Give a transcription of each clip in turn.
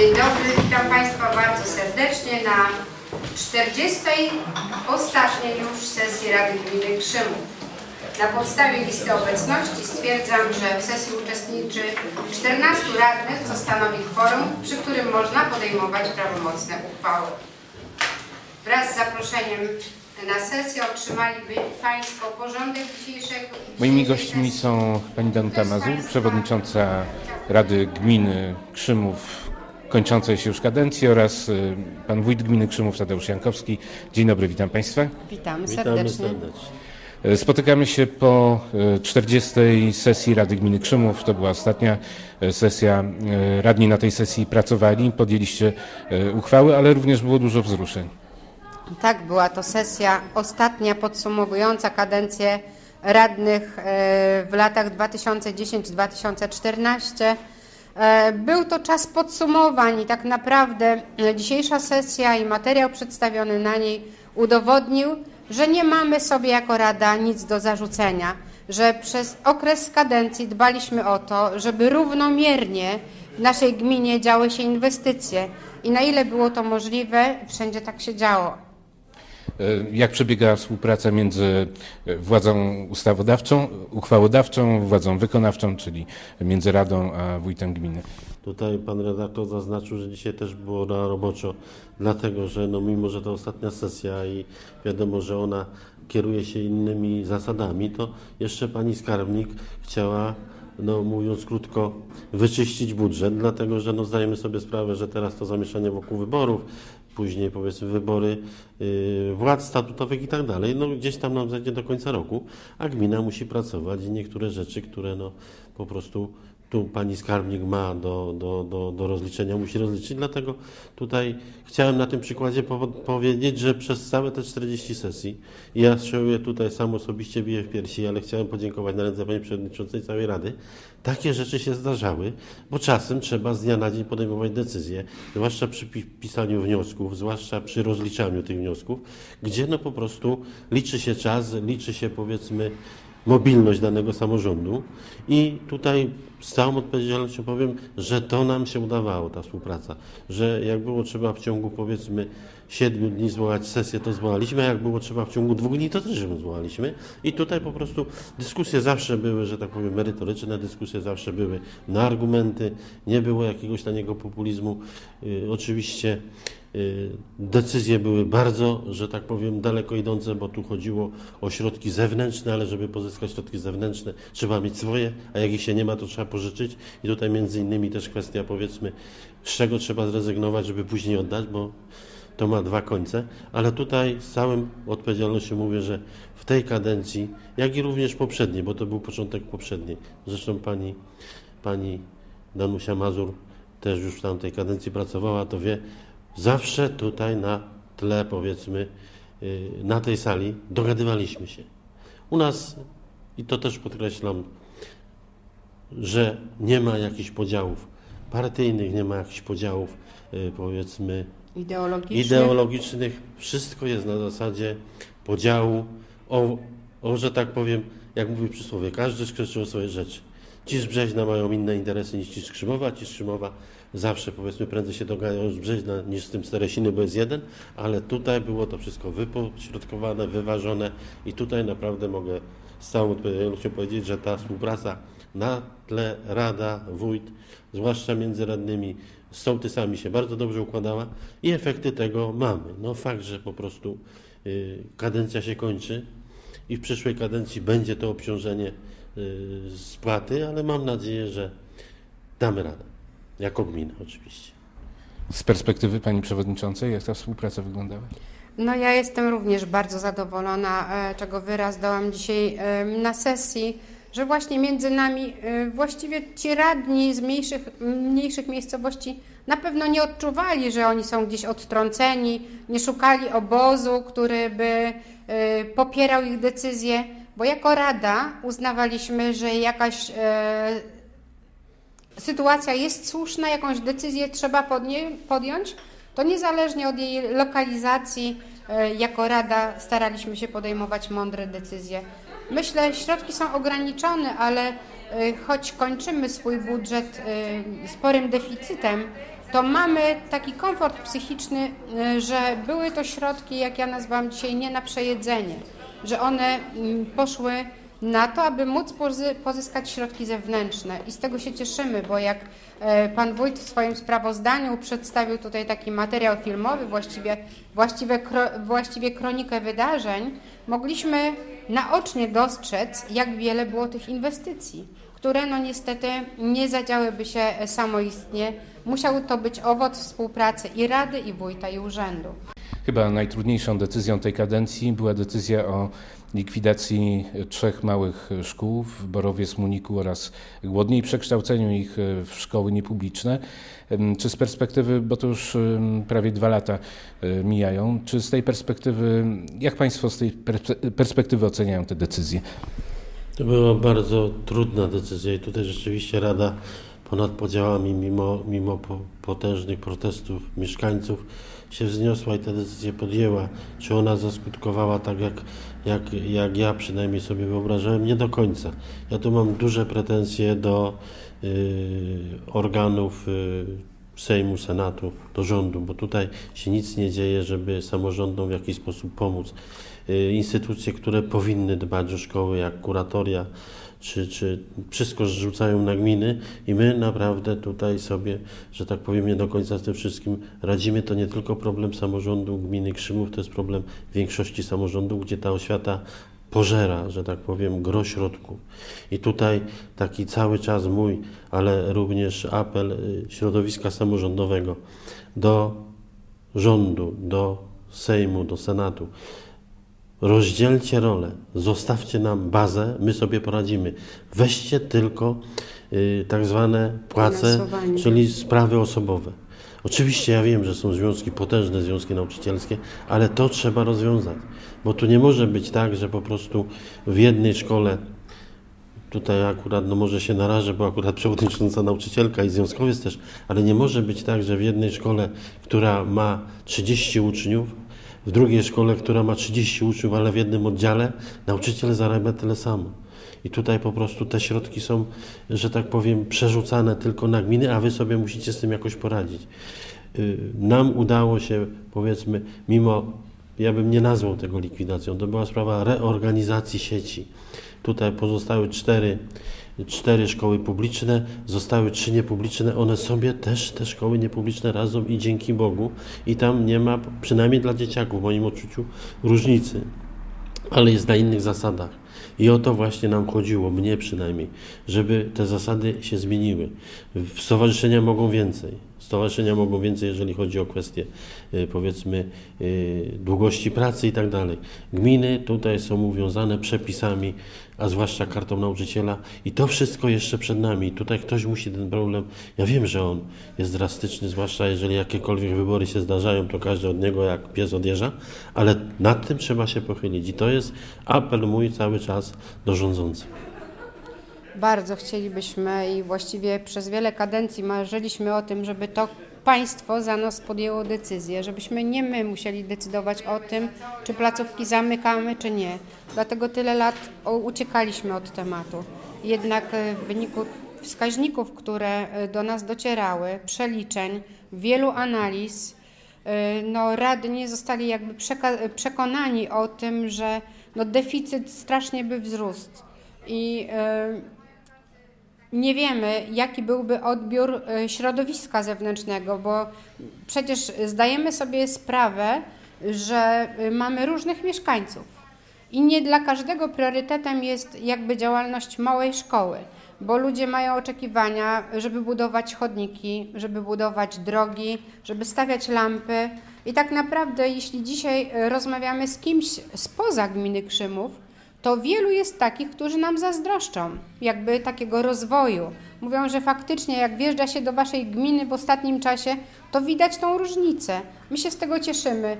Dzień dobry, witam Państwa bardzo serdecznie na 40. ostatniej już sesji Rady Gminy Krzymów. Na podstawie listy obecności stwierdzam, że w sesji uczestniczy 14 radnych, co stanowi kworum, przy którym można podejmować prawomocne uchwały. Wraz z zaproszeniem na sesję otrzymaliby Państwo porządek dzisiejszego... Moimi gośćmi są pani Danuta Mazur, przewodnicząca Rady Gminy Krzymów kończącej się już kadencji oraz y, pan wójt gminy Krzymów Tadeusz Jankowski. Dzień dobry, witam państwa. Witamy Witamy serdecznie. serdecznie. Y, Spotykamy się po y, 40. sesji Rady Gminy Krzymów. To była ostatnia y, sesja. Y, Radni na tej sesji pracowali, podjęliście y, uchwały, ale również było dużo wzruszeń. Tak, była to sesja ostatnia podsumowująca kadencję radnych w latach 2010-2014. E, Był to czas podsumowań i tak naprawdę e, dzisiejsza sesja i materiał przedstawiony na niej udowodnił, że nie mamy sobie jako Rada nic do zarzucenia, że przez okres kadencji dbaliśmy o to, żeby równomiernie w naszej gminie działy się inwestycje i na ile było to możliwe, wszędzie tak się działo. Y, Jak przebiega współpraca między y, władzą ustawodawczą, uchwałodawczą, władzą wykonawczą, czyli między Radą a wójtem gminy? Tutaj pan redaktor zaznaczył, że dzisiaj też było na roboczo, dlatego że no mimo, że to ostatnia sesja i wiadomo, że ona kieruje się innymi zasadami, to jeszcze pani skarbnik chciała, no mówiąc krótko, wyczyścić budżet, dlatego że no zdajemy sobie sprawę, że teraz to zamieszanie wokół wyborów, później powiedzmy wybory yy, władz statutowych i tak dalej, no gdzieś tam nam zajdzie do końca roku, a gmina musi pracować i niektóre rzeczy, które no po prostu tu pani skarbnik ma do, do, do, do rozliczenia, musi rozliczyć. Dlatego tutaj chciałem na tym przykładzie po, powiedzieć, że przez całe te 40 sesji, ja się tutaj sam osobiście biję w piersi, ale chciałem podziękować na ręce pani przewodniczącej całej Rady, takie rzeczy się zdarzały, bo czasem trzeba z dnia na dzień podejmować decyzje, zwłaszcza przy pi- pisaniu wniosków, zwłaszcza przy rozliczaniu tych wniosków, gdzie no po prostu liczy się czas, liczy się powiedzmy mobilność danego samorządu. I tutaj z całą odpowiedzialnością powiem, że to nam się udawało, ta współpraca, że jak było trzeba w ciągu powiedzmy siedmiu dni zwołać sesję, to zwołaliśmy, a jak było trzeba w ciągu dwóch dni, to też zwołaliśmy. I tutaj po prostu dyskusje zawsze były, że tak powiem merytoryczne, dyskusje zawsze były na argumenty, nie było jakiegoś taniego populizmu, yy, oczywiście Y, Decyzje były bardzo, że tak powiem, daleko idące, bo tu chodziło o środki zewnętrzne, ale żeby pozyskać środki zewnętrzne, trzeba mieć swoje, a jak ich się nie ma, to trzeba pożyczyć. I tutaj między innymi też kwestia, powiedzmy, z czego trzeba zrezygnować, żeby później oddać, bo to ma dwa końce. Ale tutaj z całym odpowiedzialnością mówię, że w tej kadencji, jak i również poprzedniej, bo to był początek poprzedniej, zresztą pani, pani Danusia Mazur też już w tamtej kadencji pracowała, to wie, zawsze tutaj na tle, powiedzmy, y, na tej sali dogadywaliśmy się. U nas, i to też podkreślam, że nie ma jakichś podziałów partyjnych, nie ma jakichś podziałów, y, powiedzmy, Ideologiczny. ideologicznych. Wszystko jest na zasadzie podziału, o, o że tak powiem, jak mówi przysłowie, każdy skrzyczy o swoje rzeczy. Ci z Brzeźna mają inne interesy niż ci z Krzymowa, ci z Krzymowa zawsze powiedzmy prędzej się dogaдаją z Brzeźna niż z tym Staresiny, bo jest jeden, ale tutaj było to wszystko wypośrodkowane, wyważone i tutaj naprawdę mogę z całą odpowiedzialnością powiedzieć, że ta współpraca na tle Rada, Wójt, zwłaszcza między radnymi, z sołtysami się bardzo dobrze układała i efekty tego mamy. No fakt, że po prostu y, kadencja się kończy i w przyszłej kadencji będzie to obciążenie y, spłaty, ale mam nadzieję, że damy radę. Jako gmina oczywiście. Z perspektywy pani przewodniczącej, jak ta współpraca wyglądała? No ja jestem również bardzo zadowolona, e, czego wyraz dałam dzisiaj e, na sesji, że właśnie między nami e, właściwie ci radni z mniejszych, mniejszych miejscowości na pewno nie odczuwali, że oni są gdzieś odtrąceni, nie szukali obozu, który by popierał ich decyzje, bo jako rada uznawaliśmy, że jakaś sytuacja jest słuszna, jakąś decyzję trzeba podnie, podjąć, to niezależnie od jej lokalizacji, e, jako Rada staraliśmy się podejmować mądre decyzje. Myślę, środki są ograniczone, ale e, choć kończymy swój budżet e, sporym deficytem, to mamy taki komfort psychiczny, że były to środki, jak ja nazwałam dzisiaj, nie na przejedzenie, że one mm, poszły na to, aby móc pozyskać środki zewnętrzne. I z tego się cieszymy, bo jak pan wójt w swoim sprawozdaniu przedstawił tutaj taki materiał filmowy, właściwie, właściwie, właściwie kronikę wydarzeń, mogliśmy naocznie dostrzec, jak wiele było tych inwestycji, które no niestety nie zadziałyby się samoistnie. Musiał to być owoc współpracy i Rady, i Wójta, i Urzędu. Chyba najtrudniejszą decyzją tej kadencji była decyzja o likwidacji trzech małych szkół w Borowie, Smuniku oraz Głodnie i przekształceniu ich w szkoły niepubliczne. Czy z perspektywy, bo to już prawie dwa lata e, mijają, czy z tej perspektywy, jak Państwo z tej perspektywy oceniają te decyzje? To była bardzo trudna decyzja i tutaj rzeczywiście Rada ponad podziałami, mimo, mimo potężnych protestów mieszkańców, się wzniosła i tę decyzję podjęła. Czy ona zaskutkowała tak, jak, jak, jak ja przynajmniej sobie wyobrażałem? Nie do końca. Ja tu mam duże pretensje do y, organów y, Sejmu, Senatu, do rządu, bo tutaj się nic nie dzieje, żeby samorządom w jakiś sposób pomóc. Y, instytucje, które powinny dbać o szkoły, jak kuratoria, czy, czy wszystko rzucają na gminy i my naprawdę tutaj sobie, że tak powiem, nie do końca z tym wszystkim radzimy. To nie tylko problem samorządu gminy Krzymów, to jest problem większości samorządów, gdzie ta oświata pożera, że tak powiem, gro środków. I tutaj taki cały czas mój, ale również apel y, środowiska samorządowego do rządu, do Sejmu, do Senatu. Rozdzielcie rolę, zostawcie nam bazę, my sobie poradzimy. Weźcie tylko y, tak zwane płace, czyli sprawy osobowe. Oczywiście ja wiem, że są związki, potężne związki nauczycielskie, ale to trzeba rozwiązać, bo tu nie może być tak, że po prostu w jednej szkole tutaj akurat, no może się narażę, bo akurat przewodnicząca nauczycielka i związkowiec też, ale nie może być tak, że w jednej szkole, która ma 30 uczniów, w drugiej szkole, która ma 30 uczniów, ale w jednym oddziale, nauczyciel zarabia tyle samo. I tutaj po prostu te środki są, że tak powiem, przerzucane tylko na gminy, a wy sobie musicie z tym jakoś poradzić. Y, nam udało się, powiedzmy, mimo, ja bym nie nazwał tego likwidacją, to była sprawa reorganizacji sieci. Tutaj pozostały cztery cztery szkoły publiczne, zostały trzy niepubliczne, one sobie też, te szkoły niepubliczne razem i dzięki Bogu i tam nie ma, przynajmniej dla dzieciaków w moim odczuciu, różnicy, ale jest na innych zasadach. I o to właśnie nam chodziło, mnie przynajmniej, żeby te zasady się zmieniły. Stowarzyszenia mogą więcej. Stowarzyszenia mogą więcej, jeżeli chodzi o kwestie y, powiedzmy y, długości pracy i tak dalej. Gminy tutaj są uwiązane przepisami, a zwłaszcza kartą nauczyciela i to wszystko jeszcze przed nami. Tutaj ktoś musi ten problem, ja wiem, że on jest drastyczny, zwłaszcza jeżeli jakiekolwiek wybory się zdarzają, to każdy od niego jak pies odjeżdża, ale nad tym trzeba się pochylić i to jest apel mój cały czas do rządzących. Bardzo chcielibyśmy i właściwie przez wiele kadencji marzyliśmy o tym, żeby to państwo za nas podjęło decyzję, żebyśmy nie my musieli decydować o tym, czy placówki zamykamy, czy nie. Dlatego tyle lat uciekaliśmy od tematu. Jednak e, w wyniku wskaźników, które e, do nas docierały, przeliczeń, wielu analiz, e, no, radni zostali jakby przekonani o tym, że no, deficyt strasznie by wzrósł. I nie wiemy, jaki byłby odbiór e, środowiska zewnętrznego, bo przecież zdajemy sobie sprawę, że e, mamy różnych mieszkańców i nie dla każdego priorytetem jest jakby działalność małej szkoły, bo ludzie mają oczekiwania, żeby budować chodniki, żeby budować drogi, żeby stawiać lampy. I tak naprawdę, jeśli dzisiaj e, rozmawiamy z kimś spoza gminy Krzymów, to wielu jest takich, którzy nam zazdroszczą, jakby takiego rozwoju. Mówią, że faktycznie jak wjeżdża się do waszej gminy w ostatnim czasie, to widać tą różnicę. My się z tego cieszymy.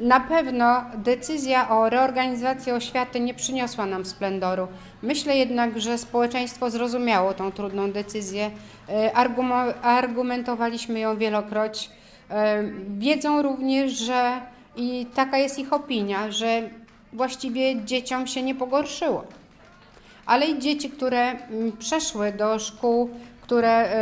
Na pewno decyzja o reorganizacji oświaty nie przyniosła nam splendoru. Myślę jednak, że społeczeństwo zrozumiało tą trudną decyzję. E, argumentowaliśmy ją wielokroć. E, wiedzą również, że i taka jest ich opinia, że właściwie dzieciom się nie pogorszyło. Ale i dzieci, które mm, przeszły do szkół, które,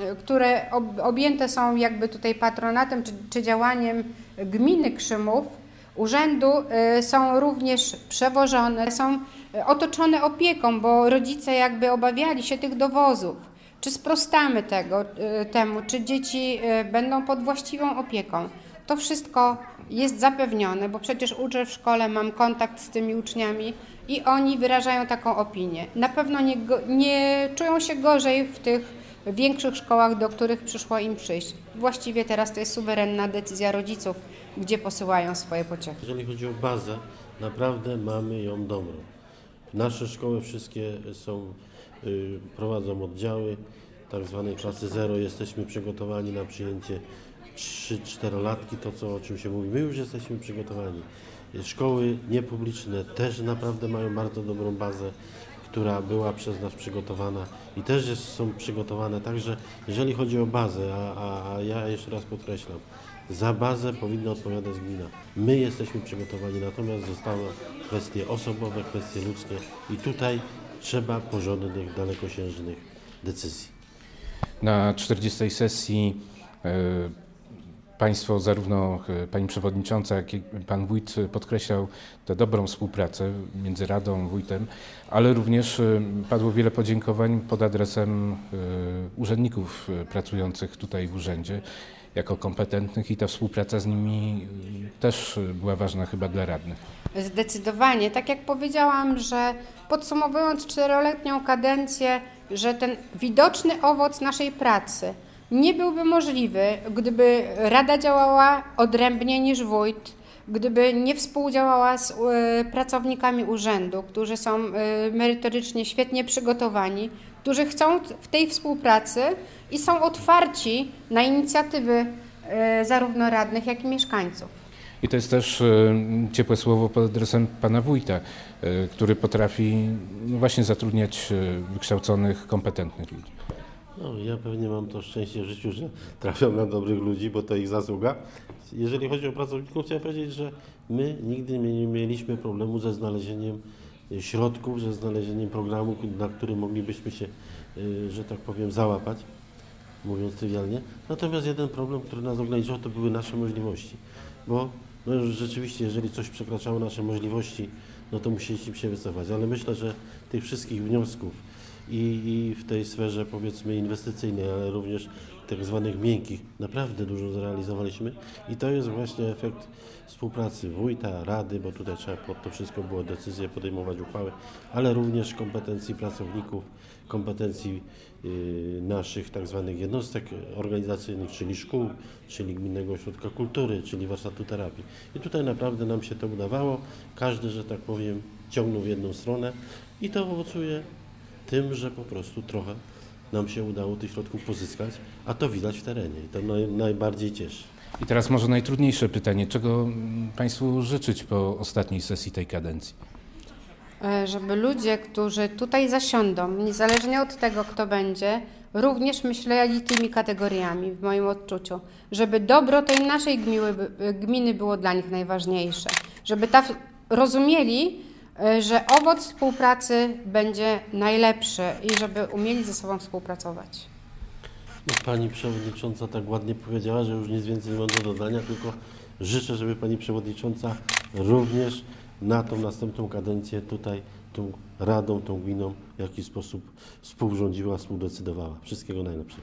y, które ob, objęte są jakby tutaj patronatem czy, czy działaniem gminy Krzymów, urzędu, y, są również przewożone, są otoczone opieką, bo rodzice jakby obawiali się tych dowozów. Czy sprostamy tego, temu, czy dzieci będą pod właściwą opieką? To wszystko jest zapewnione, bo przecież uczę w szkole, mam kontakt z tymi uczniami i oni wyrażają taką opinię. Na pewno nie, nie czują się gorzej w tych większych szkołach, do których przyszło im przyjść. Właściwie teraz to jest suwerenna decyzja rodziców, gdzie posyłają swoje pociechy. Jeżeli chodzi o bazę, naprawdę mamy ją dobrą. Nasze szkoły wszystkie są, y, prowadzą oddziały tak zwanej klasy zero. Jesteśmy przygotowani na przyjęcie 3-4-latki, to co, o czym się mówi. My już jesteśmy przygotowani. Szkoły niepubliczne też naprawdę mają bardzo dobrą bazę, która była przez nas przygotowana i też jest, są przygotowane. Także jeżeli chodzi o bazę, a, a, a ja jeszcze raz podkreślam, za bazę powinna odpowiadać gmina. My jesteśmy przygotowani, natomiast zostały kwestie osobowe, kwestie ludzkie i tutaj trzeba porządnych, dalekosiężnych decyzji. Na 40. sesji e, Państwo, zarówno e, Pani Przewodnicząca, jak i Pan Wójt podkreślał tę dobrą współpracę między Radą, Wójtem, ale również e, padło wiele podziękowań pod adresem e, urzędników pracujących tutaj w urzędzie jako kompetentnych i ta współpraca z nimi też była ważna chyba dla radnych. Zdecydowanie. Tak jak powiedziałam, że podsumowując czteroletnią kadencję, że ten widoczny owoc naszej pracy nie byłby możliwy, gdyby Rada działała odrębnie niż wójt, gdyby nie współdziałała z e, pracownikami urzędu, którzy są e, merytorycznie świetnie przygotowani, którzy chcą w tej współpracy i są otwarci na inicjatywy e, zarówno radnych, jak i mieszkańców. I to jest też ciepłe słowo pod adresem pana wójta, który potrafi no właśnie zatrudniać wykształconych, kompetentnych ludzi. No, ja pewnie mam to szczęście w życiu, że trafiam na dobrych ludzi, bo to ich zasługa. Jeżeli chodzi o pracowników, chciałem powiedzieć, że my nigdy nie mieliśmy problemu ze znalezieniem środków, ze znalezieniem programu, na który moglibyśmy się, y, że tak powiem, załapać, mówiąc trywialnie. Natomiast jeden problem, który nas ograniczał, to były nasze możliwości. Bo no, już rzeczywiście, jeżeli coś przekraczało nasze możliwości, no to musieliśmy się wycofać. Ale myślę, że tych wszystkich wniosków i, i w tej sferze powiedzmy inwestycyjnej, ale również tak zwanych miękkich, naprawdę dużo zrealizowaliśmy i to jest właśnie efekt współpracy wójta, rady, bo tutaj trzeba pod to wszystko było decyzje podejmować uchwały, ale również kompetencji pracowników, kompetencji y, naszych tak zwanych jednostek organizacyjnych, czyli szkół, czyli Gminnego Ośrodka Kultury, czyli warsztatu terapii. I tutaj naprawdę nam się to udawało. Każdy, że tak powiem, ciągnął w jedną stronę i to owocuje tym, że po prostu trochę nam się udało tych środków pozyskać, a to widać w terenie i to naj, najbardziej cieszy. I teraz może najtrudniejsze pytanie. Czego mm, Państwu życzyć po ostatniej sesji tej kadencji? E, żeby ludzie, którzy tutaj zasiądą, niezależnie od tego, kto będzie, również myśleli tymi kategoriami, w moim odczuciu. Żeby dobro tej naszej gminy, gminy było dla nich najważniejsze. Żeby ta, rozumieli, że owoc współpracy będzie najlepszy i żeby umieli ze sobą współpracować. No, pani przewodnicząca tak ładnie powiedziała, że już nic więcej nie mam do dodania, tylko życzę, żeby pani przewodnicząca również na tą następną kadencję tutaj tą radą, tą gminą w jakiś sposób współrządziła, współdecydowała. Wszystkiego najlepszego.